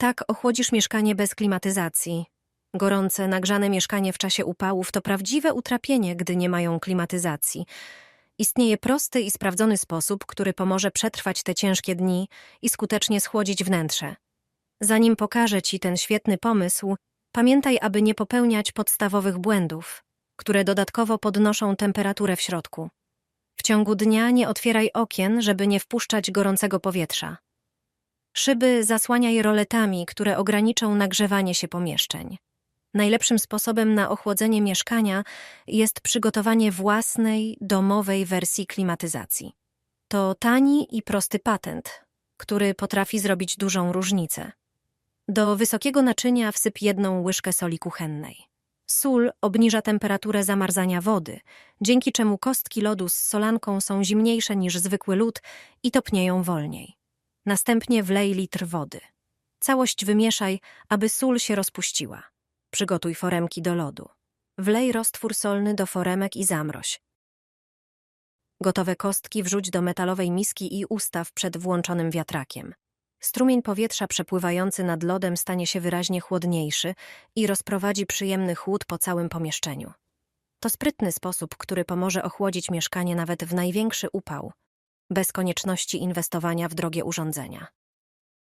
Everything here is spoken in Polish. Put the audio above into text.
Tak ochłodzisz mieszkanie bez klimatyzacji. Gorące, nagrzane mieszkanie w czasie upałów to prawdziwe utrapienie, gdy nie mają klimatyzacji. Istnieje prosty i sprawdzony sposób, który pomoże przetrwać te ciężkie dni i skutecznie schłodzić wnętrze. Zanim pokażę Ci ten świetny pomysł, pamiętaj, aby nie popełniać podstawowych błędów, które dodatkowo podnoszą temperaturę w środku. W ciągu dnia nie otwieraj okien, żeby nie wpuszczać gorącego powietrza. Szyby zasłaniaj roletami, które ograniczą nagrzewanie się pomieszczeń. Najlepszym sposobem na ochłodzenie mieszkania jest przygotowanie własnej, domowej wersji klimatyzacji. To tani i prosty patent, który potrafi zrobić dużą różnicę. Do wysokiego naczynia wsyp jedną łyżkę soli kuchennej. Sól obniża temperaturę zamarzania wody, dzięki czemu kostki lodu z solanką są zimniejsze niż zwykły lód i topnieją wolniej. Następnie wlej litr wody. Całość wymieszaj, aby sól się rozpuściła. Przygotuj foremki do lodu. Wlej roztwór solny do foremek i zamroź. Gotowe kostki wrzuć do metalowej miski i ustaw przed włączonym wiatrakiem. Strumień powietrza przepływający nad lodem stanie się wyraźnie chłodniejszy i rozprowadzi przyjemny chłód po całym pomieszczeniu. To sprytny sposób, który pomoże ochłodzić mieszkanie nawet w największy upał, bez konieczności inwestowania w drogie urządzenia.